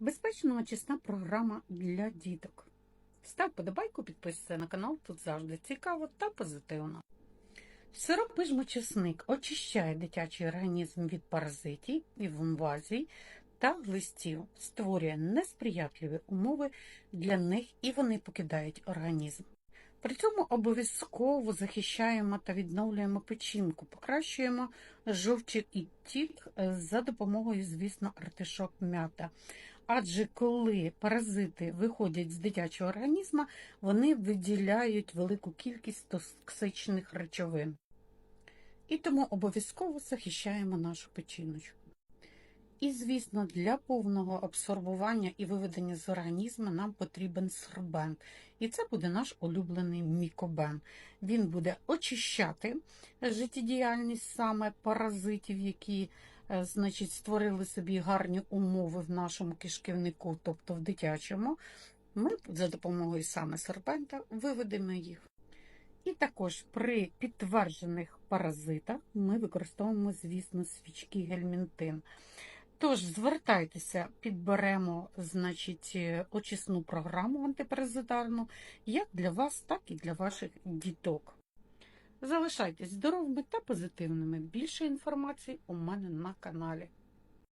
Безпечна очисна програма для діток. Став подобайку, підписуйся на канал, тут завжди цікаво та позитивно. Сироп пижмочисник очищає дитячий організм від паразитів, інвазій та листів, створює несприятливі умови для них і вони покидають організм. При цьому обов'язково захищаємо та відновлюємо печінку, покращуємо жовчик і тік е, за допомогою, звісно, артишок м'ята. Адже коли паразити виходять з дитячого організму, вони виділяють велику кількість токсичних речовин. І тому обов'язково захищаємо нашу печіночку. І, звісно, для повного абсорбування і виведення з організму нам потрібен сорбент. І це буде наш улюблений мікобен. Він буде очищати життєдіяльність саме паразитів, які е, значить, створили собі гарні умови в нашому кишківнику, тобто в дитячому. Ми за допомогою саме сорбента виведемо їх. І також при підтверджених паразитах ми використовуємо, звісно, свічки гельмінтин. Тож звертайтеся, підберемо значить, е, очисну програму антипаразитарну як для вас, так і для ваших діток. Залишайтесь здоровими та позитивними. Більше інформації у мене на каналі.